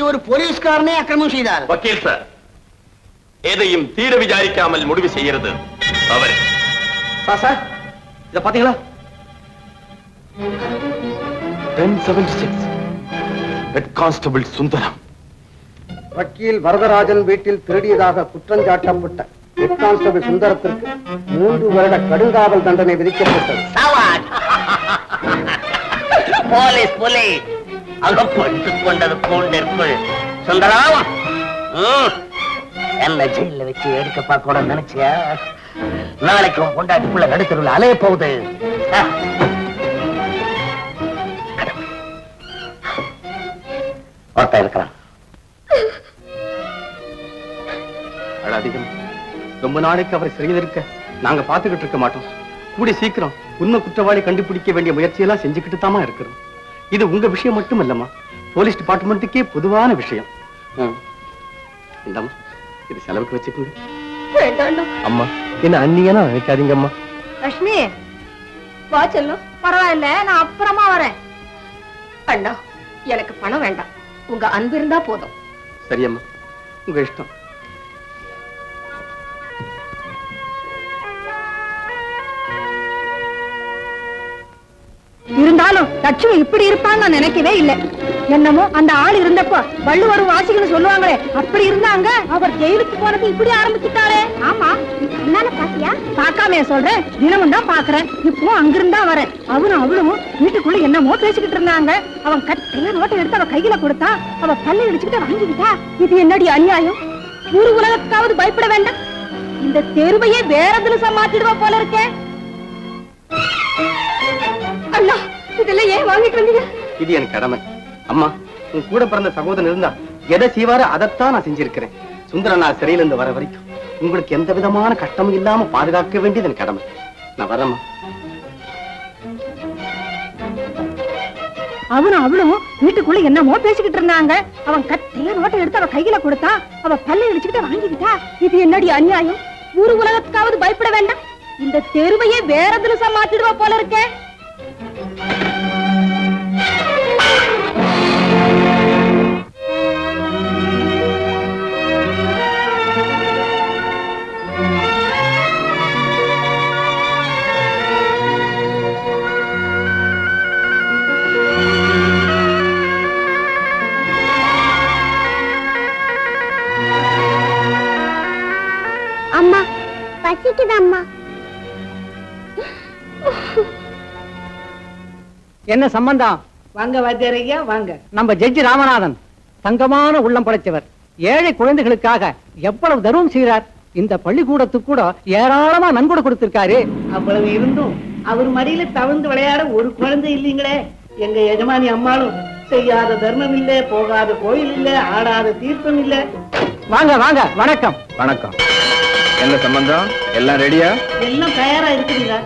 வேண்டிய ஒரு போலீஸ்காரனே அக்கிரமம் செய்தார். வக்கீல் சார் எதையும் தீர விசாரிக்காமல் முடிவு செய்கிறது. அவர் சார் இத பாத்தீங்களா ten seventy six head constable Sundaram வக்கீல் வரதராஜன் வீட்டில் திருடியதாக குற்றஞ்சாட்டப்பட்ட ஹெட் கான்ஸ்டபிள் சுந்தரத்திற்கு மூன்று வருட கடுங்காவல் தண்டனை விதிக்கப்பட்டது. போலீஸ் புலி அகப்பட்டுக் கொண்டது கூண்டிற்குள் சுந்தரம்! என்ன ஜெயில வச்சு எடுக்க பார்க்க கூட நினைச்சியா? நாளைக்கு உன் பொண்டாட்டிக்குள்ள நடுத்தருள் அலைய போகுது. ஒருத்தன் இருக்கிறான். அதிகம். ரொம்ப நாளைக்கு அவரை சிறையில் இருக்க நாங்க பாத்துக்கிட்டு இருக்க மாட்டோம். கூடி சீக்கிரம் உண்மை குற்றவாளி கண்டுபிடிக்க வேண்டிய முயற்சியெல்லாம் செஞ்சுக்கிட்டு தாமா இருக்கிறோம். இது உங்க விஷயம் மட்டும் இல்லம்மா போலீஸ் டிபார்ட்மெண்ட்டுக்கே பொதுவான விஷயம். இந்தாம்மா இது செலவுக்கு வச்சுக்கோங்க. வேண்டாம் அம்மா என்ன அந்நியனா நினைக்காதீங்க அம்மா லட்சுமி வா செல்லும். பரவாயில்ல நான் அப்புறமா வரேன். அண்ணா எனக்கு பணம் வேண்டாம். உங்க அன்பு இருந்தா போதும். சரியம்மா உங்க இஷ்டம். இருந்தாலும் லட்சுமி இப்படி இருப்பான்னு நான் நினைக்கவே இல்லை. என்னமோ அந்த ஆள் இருந்தப்போ வள்ளுவரும் வாசிகள் சொல்லுவாங்களே அப்படி இருந்தாங்க அவர் ஜெயிலுக்கு போனது இப்படி ஆரம்பிச்சுட்டாரே. ஆமா என்னால பாத்தியா? பாக்காம சொல்றேன் தினமும் தான் பாக்குறேன் இப்போ அங்கிருந்தா வரேன். அவனும் அவளும் வீட்டுக்குள்ள என்னமோ பேசிக்கிட்டு இருந்தாங்க. அவன் கட்டையா நோட்டை எடுத்து அவ கையில கொடுத்தா அவ பல்ல இடிச்சுக்கிட்டு வாங்கிக்கிட்டா. இது என்னடி அநியாயம்? ஊரு உலகத்துக்காவது பயப்பட வேண்டாம். இந்த தெருவையே வேற தினசா மாத்திடுவா போல இருக்கே. அண்ணா! இதெல்லாம் ஏன் வாங்கிட்டு வந்தீங்க? இது என் கடமை. அம்மா உன் கூட பிறந்த சகோதரன் இருந்தா எதை செய்வாரோ அதைத்தான் நான் செஞ்சிருக்கிறேன். சுந்தரன் நான் சிறையில இருந்து வர வரைக்கும் உங்களுக்கு எந்த விதமான கஷ்டமும் இல்லாம பாதுகாக்க வேண்டியது என் கடமை. நான் வரேம்மா அவனும் அவளும் வீட்டுக்குள்ள என்னமோ பேசிக்கிட்டு இருந்தாங்க. அவன் கட்டையா நோட்டை எடுத்து அவ கையில கொடுத்தா அவ பல்ல இடிச்சுக்கிட்டு வாங்கிக்கிட்டா. இது என்னடி அநியாயம்? ஊரு உலகத்துக்காவது பயப்பட வேண்டாம். இந்த தெருவையே வேற தினசா மாத்திடுவா போல இருக்கே. அம்மா பசிக்குது அம்மா என்ன சம்பந்தம்? வாங்க வாத்தியாரையா வாங்க. நம்ம ஜட்ஜி ராமநாதன் தங்கமான உள்ளம் படைச்சவர் ஏழை குழந்தைகளுக்காக எவ்வளவு தர்மம் செய்கிறார்? இந்த பள்ளிக்கூடத்துக்கு கூட ஏராளமா நன்கொடை கொடுத்திருக்காரு. அவ்வளவு இருந்தும் அவர் மடியில தவழ்ந்து விளையாட ஒரு குழந்தை இல்லைங்களே. எங்க எஜமானி அம்மாளும் செய்யாத தர்மம் இல்ல போகாத கோயில் இல்ல ஆடாத தீர்த்தம் இல்ல. வாங்க வாங்க வணக்கம். வணக்கம். என்ன சம்பந்தம்? எல்லாம் ரெடியா எல்லாம் தயாரா இருக்குதுங்க.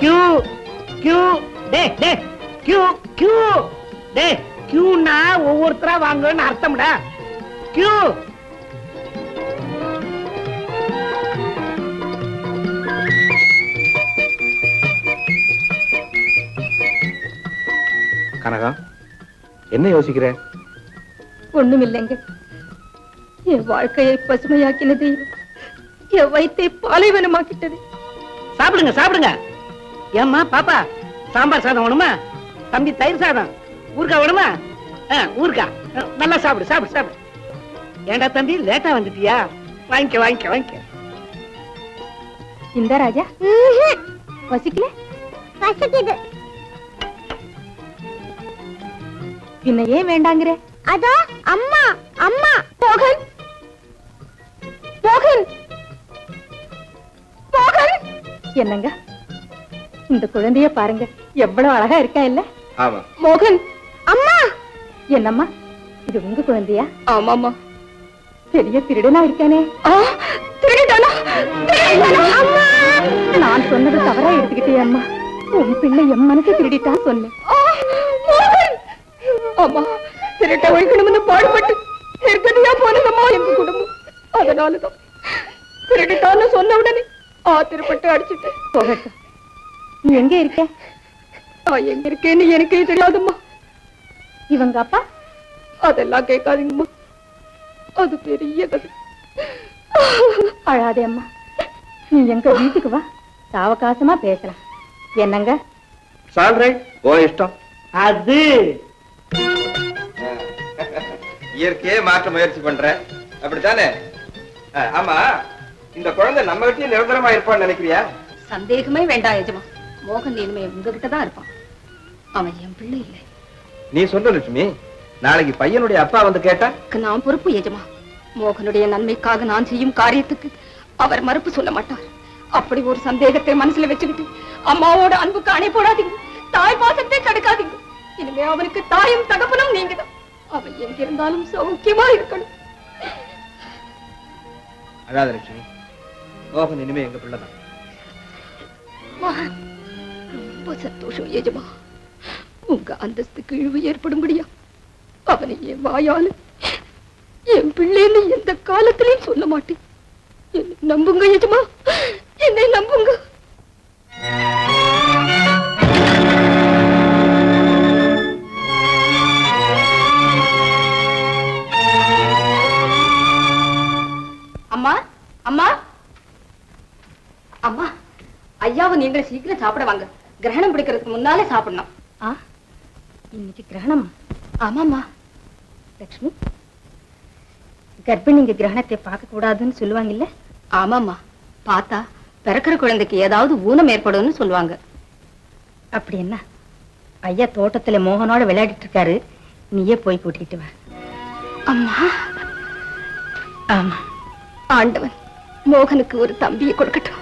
கியூ கியூ டே டே கியூ கியூ டே கியூனா ஒவ்வொருத்தரா வாங்கன்னு அர்த்தம்டா. கியூ கனகா என்ன யோசிக்கிற? ஒண்ணும் இல்லைங்க என் வாழ்க்கையை பசுமையாக்கின தெய்வம் என் வயித்தை பாலைவனமாக்கிட்டது. சாப்பிடுங்க சாப்பிடுங்க. ஏம்மா பாப்பா சாம்பார் சாதம் வேணுமா? தம்பி தயிர் சாதம். ஊர்க்கா வேணுமா? ஆ, ஊர்க்கா நல்லா சாப்பிடு சாப்பிடு சாப்பிடு. ஏண்டா தம்பி லேட்டா வந்துட்டியா? வாங்கிக்க வாங்கிக்க வாங்கிக்க. இந்த ராஜா. பசிக்கல? பசிக்குது. பின்ன ஏன் வேண்டாங்கிற. அதோ அம்மா அம்மா மோகன். மோகன். மோகன். என்னங்க? இந்த குழந்தைய பாருங்க. எவ்வளவு அழகா இருக்கா இல்ல? ஆமா. மோகன். அம்மா. என்னம்மா? இது உங்க குழந்தையா? ஆமாமா பெரிய திருடனா இருக்கானே. திருடனா? அம்மா. நான் சொன்னது தவறா எடுத்துக்கிட்டே அம்மா. உன் பிள்ளை என் மனசை திருடிட்டான் சொன்னேன். அம்மா திருட்ட ஒழிக்கணும்னு பாடுபட்டு நிர்கதியா போனதம்மா எங்க குடும்பம். அதனாலதான் திருடிட்டான்னு சொன்ன உடனே ஆத்திரப்பட்டு அடிச்சுட்டேன். போகட்டும். நீ எங்க இருக்க? நான் எங்க இருக்கேன்னு எனக்கே தெரியாதும்மா. இவங்க அப்பா? அதெல்லாம் கேட்காதீங்கம்மா. அது பெரிய கதை. அழாதே அம்மா. நீ எங்க வீட்டுக்கு வா. சாவகாசமா பேசலாம். என்னங்க? சால்ரை ஓ இஷ்டம். அது இயற்கையே மாற்ற முயற்சி பண்ற. அப்படித்தானே? ஆமா. இந்த குழந்தை நம்ம கிட்டயே நிரந்தரமா இருப்பான்னு நினைக்கிறியா? சந்தேகமே வேண்டாம் எஜமா. மோகன் இனிமே உங்ககிட்ட தான் இருப்பான். அவன் என் பிள்ளை இல்லை. நீ சொல்ல லட்சுமி. நாளைக்கு பையனுடைய அப்பா வந்து கேட்டா? நான் பொறுப்பு எஜமா. மோகனுடைய நன்மைக்காக நான் செய்யும் காரியத்துக்கு அவர் மறுப்பு சொல்ல மாட்டார். அப்படி ஒரு சந்தேகத்தை மனசுல வச்சுக்கிட்டு அம்மாவோட அன்புக்கு அணை போடாதீங்க தாய் பாசத்தை தடுக்காதீங்க. இனிமே அவனுக்கு தாயும் தகப்பனும் நீங்கதான். அவன் எங்க இருந்தாலும் சௌக்கியமா இருக்கணும். அழாத லட்சுமி மோகன் இனிமே எங்க பிள்ளைதான் ரொம்ப சந்தோஷம் எஜமா. உங்க அந்தஸ்துக்கு இழிவு ஏற்படும்படியா அவனை என் வாயால என் பிள்ளைன்னு எந்த காலத்திலையும் சொல்ல மாட்டேன். நம்புங்க எஜமா என்னை நம்புங்க. ஐயாவை நீங்கள் சீக்கிரம் சாப்பிட வாங்க. கிரகணம் பிடிக்கிறதுக்கு முன்னாலே சாப்பிடணும். ஆ? இன்னைக்கு கிரகணம்? ஆமாம்மா. லட்சுமி கர்ப்பிணிங்க கிரகணத்தை பார்க்க கூடாதுன்னு சொல்லுவாங்கல்ல? ஆமாம்மா. பார்த்தா பிறக்கிற குழந்தைக்கு ஏதாவது ஊனம் ஏற்படும்னு சொல்லுவாங்க. அப்படி என்ன? ஐயா தோட்டத்துல மோகனோட விளையாடிட்டு இருக்காரு. நீயே போய் கூட்டிட்டு வா. அம்மா. ஆமா. ஆண்டவன் மோகனுக்கு ஒரு தம்பியை கொடுக்கட்டும்.